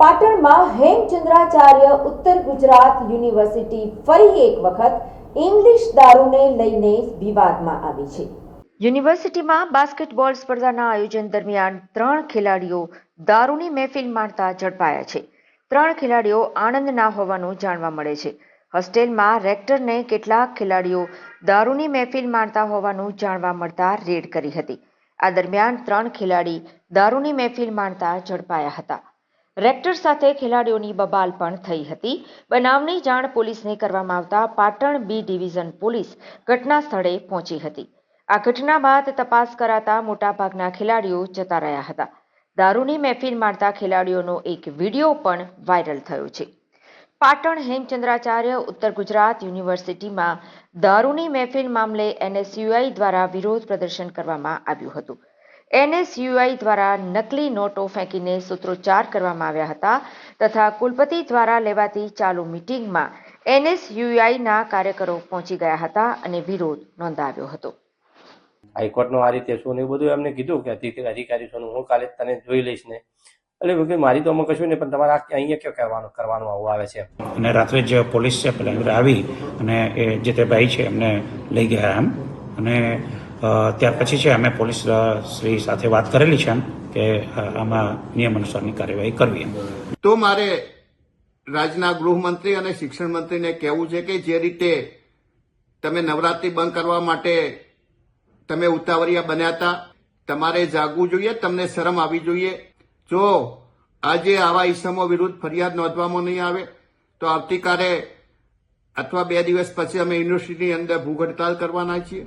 પાટણમાં હેમચંદ્રાચાર્ય ઉત્તર ગુજરાત યુનિવર્સિટી ફરી એક વખત ઇંગ્લિશ દારૂને લઈને વિવાદમાં આવી છે. યુનિવર્સિટીમાં બાસ્કેટબોલ સ્પર્ધાના આયોજન દરમિયાન ત્રણ ખેલાડીઓ દારૂની મહેફિલ માણતા ઝડપાયા છે. ત્રણ ખેલાડીઓ આણંદના હોવાનું જાણવા મળે છે. હોસ્ટેલમાં રેક્ટરને કેટલાક ખેલાડીઓ દારૂની મહેફિલ માણતા હોવાનું જાણવા મળતા રેડ કરી હતી. આ દરમિયાન ત્રણ ખેલાડી દારૂની મહેફિલ માણતા ઝડપાયા હતા. રેક્ટર સાથે ખેલાડીઓની બબાલ પણ થઈ હતી. બનાવની જાણ પોલીસને કરવામાં આવતા પાટણ બી ડિવિઝન પોલીસ ઘટના સ્થળે પહોંચી હતી. આ ઘટના બાદ તપાસ કરાતા મોટાભાગના ખેલાડીઓ જતા રહ્યા હતા. દારૂની મહેફિલ મારતા ખેલાડીઓનો એક વીડિયો પણ વાયરલ થયો છે. પાટણ હેમચંદ્રાચાર્ય ઉત્તર ગુજરાત યુનિવર્સિટીમાં દારૂની મહેફિલ મામલે એનએસયુઆઈ દ્વારા વિરોધ પ્રદર્શન કરવામાં આવ્યું હતું. એનએસયુઆઈ દ્વારા નકલી નોટો ફેંકીને સૂત્રોચ્ચાર કરવામાં આવ્યા હતા તથા કુલપતિ દ્વારા લેવાતી ચાલુ મિટિંગમાં એનએસયુઆઈના કાર્યકરો પહોંચી ગયા હતા અને વિરોધ નોંધાવ્યો હતો. હાઈકોર્ટનો આ રીતે શું ને એવું બધું એમને કીધું કે અધિકારી શું હું કાલે તને જોઈ લઈશ ને. એટલે મેં મારી તો અમે કશું નહીં પણ તમારે અહીંયા ક્યાં કરવાનું કરવાનું આવું આવે છે? અને રાત્રે જે પોલીસ છે પેલા આવી અને એ જે તે ભાઈ છે એમને લઈ ગયા એમ. અને ત્યાર પછી છે, અમે પોલીસ શ્રી સાથે વાત કરેલી છે કે આમાં નિયમ અનુસારની કાર્યવાહી કરવી તો મારે રાજ્યના ગૃહમંત્રી અને શિક્ષણ મંત્રીને કહેવું છે કે જે રીતે તમે નવરાત્રી બંધ કરવા માટે તમે ઉતાવળિયા બન્યા હતા, તમારે જાગવું જોઈએ, તમને શરમ આવી જોઈએ. જો આજે આવા ઈસમો વિરુદ્ધ ફરિયાદ નોંધવામાં નહીં આવે, તો આવતીકાલે અથવા બે દિવસ પછી અમે યુનિવર્સિટીની અંદર ભૂખ હડતાલ કરવાના છીએ.